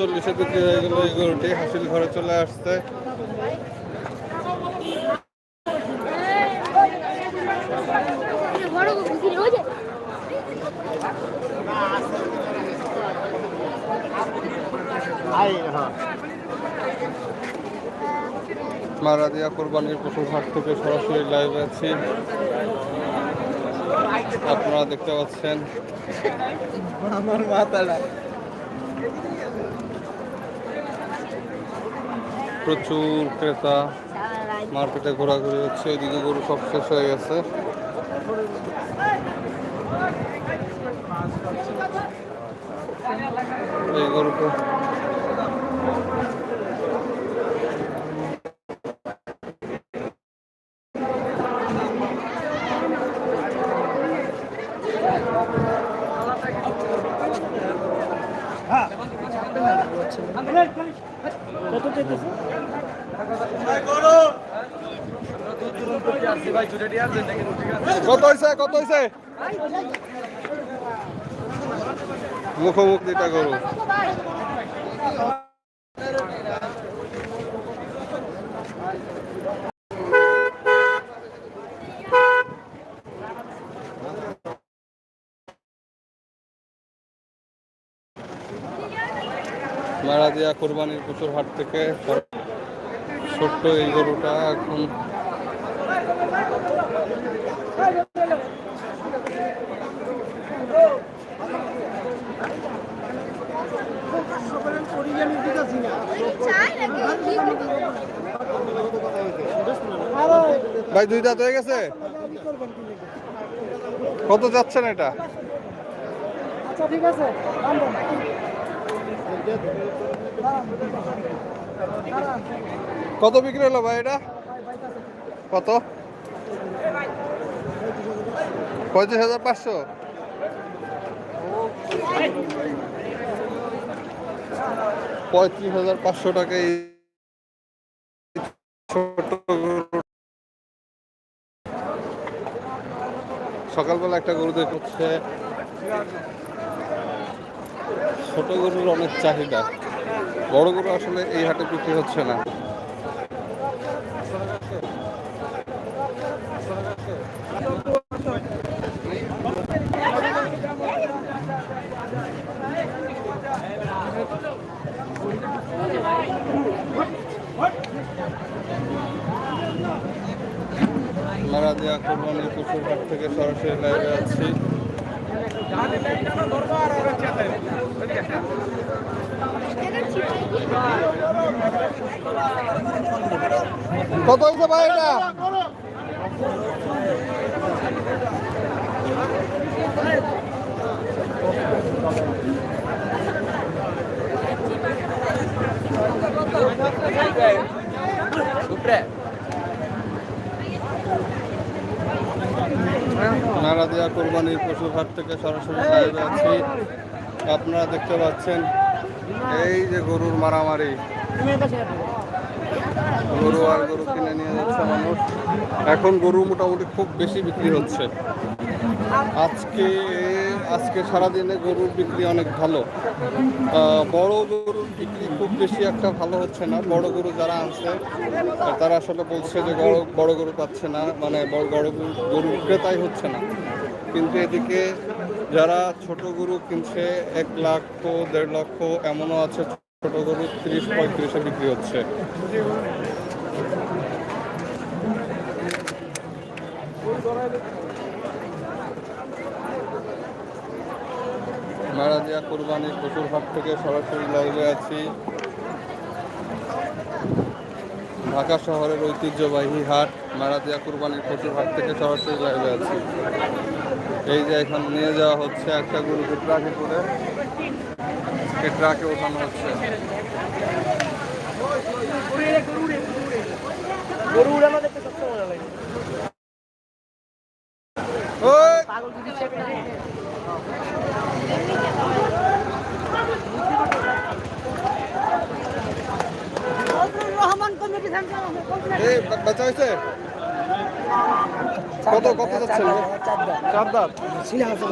চল্লিশে বিক্রি হয়ে গেল এই গরুটি, হাসিল ঘরে চলে হয়ে যায় মারাদিয়া কোরবানির পশুর হাট থেকে সরাসরি লাইভ আছি। আপনারা দেখতে পাচ্ছেন। আমার মাথাটা। প্রচুর ক্রেতা মার্কেটে ঘোরাঘুরি হচ্ছে এদিকে গরু সব শেষ হয়ে গেছে। এই গরুটা। কত চাইতেছে? কত হয়েছে কত হয়েছে মুখোমুখিটা গরু মারা দিয়া কোরবানির প্রচুর হাট থেকে ছোট্ট এই গরুটা এখন ভাই, দুই দাঁত হয়ে গেছে কত যাচ্ছেন এটা আচ্ছা ঠিক আছে। কত বিক্রি হলো ভাই এটা? কত? পঁয়ত্রিশ হাজার পাঁচশো। পঁয়ত্রিশ হাজার পাঁচশো টাকা এই ছোট সকালবেলা একটা গরু দেখে হচ্ছে। ছোট গরুর অনেক চাহিদা। বড় গরু আসলে এই হাটে বিক্রি হচ্ছে না। মারা দেওয়া কোরবানির পশুর হাট থেকে সরাসরি লাইভে আছি। কত হয়েছে ভাই এটা? নারাদিয়া কোরবানির পশুর থেকে সরাসরি লাইভে আছি। আপনারা দেখতে পাচ্ছেন এই যে গরুর মারামারি। গরু আর গরু কিনে নিয়ে যাচ্ছে মানুষ। এখন গরু মোটামুটি খুব বেশি বিক্রি হচ্ছে। আজকে আজকে সারাদিনে গরুর বিক্রি অনেক ভালো। বড় গরুর বিক্রি খুব বেশি একটা ভালো হচ্ছে না। বড় গরু যারা আনছে তারা আসলে বলছে যে বড় গরু পাচ্ছে না। মানে বড় গরু গরু ক্রেতাই হচ্ছে না। কিন্তু এদিকে যারা ছোট গরু কিনছে, এক লক্ষ দেড় লক্ষ এমনও আছে, ছোট গরু তিরিশ, পঁয়ত্রিশে বিক্রি হচ্ছে। মারাজিয়া কোরবানির পশুর হাট থেকে সরাসরি লাইভে আছি। ঢাকা শহরের ঐতিহ্যবাহী হাট মারাতিয়া কোরবানির পশুর হাট থেকে সরাসরি লাইভে আছি। এই যে এখন নিয়ে যাওয়া হচ্ছে একটা গরুকে ট্রাকে করে। ট্রাকে ওঠানো হচ্ছে। গরু উড়ানো দেখতে সবচেয়ে মজা লাগে। পাগল যদি বাচ্চা হয়েছে কত কত যাচ্ছে চার দাঁত ছিল আছে।